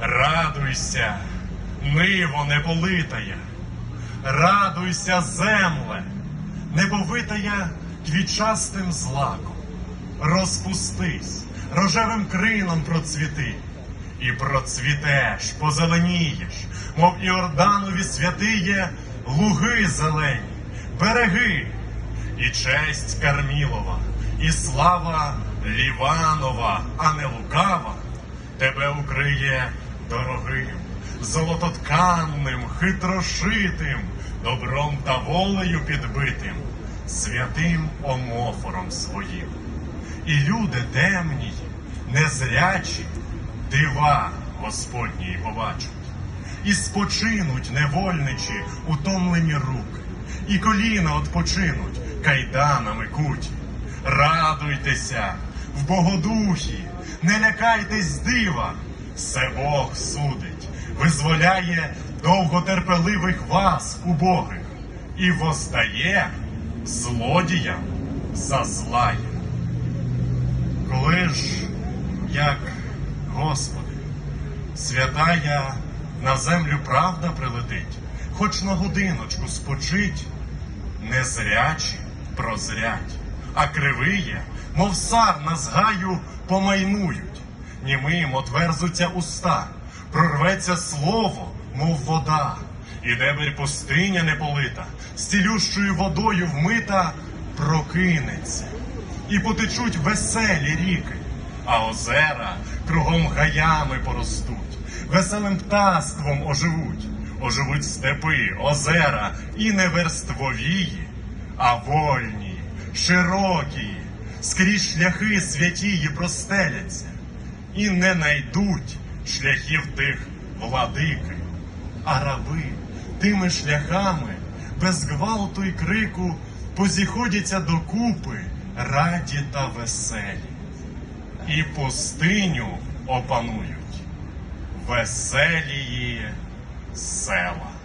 Радуйся, ниво неполитая, радуйся, земле, небовитая квітчастим злаком. Розпустись, рожевим крином процвіти, і процвітеш, позеленієш, мов Іорданові святиє луги зелені, береги, і честь Кармілова, і слава Ліванова, а не лукава, тебе укриє дорогим, золототканним, хитрошитим, добром та волею підбитим, святим омофором своїм. І люди темні, незрячі, дива Господнії побачать, і спочинуть невольничі утомлені руки, і коліна odpoczynуть кайданами куті. Радуйтеся в Богодухі, не лякайтесь дива, все Бог судить, визволяє довготерпеливих вас, убогих, і воздає злодіям за злає. Коли ж, як Господи, святая на землю правда прилетить, хоч на годиночку спочить, незрячі прозрять, а кривиє, мов сар на згаю помайнують, німим отверзуться уста, прорветься слово, мов вода, і дебель пустиня неполита, з цілющою водою вмита, прокинеться, і потечуть веселі ріки, а озера кругом гаями поростуть, веселим птаством оживуть, оживуть степи, озера і не верствовії, а вольні, широкі, скрізь шляхи святії простеляться, і не найдуть шляхів тих владики, а раби тими шляхами без гвалту й крику позіходяться докупи раді та веселі, і пустиню опанують веселії села.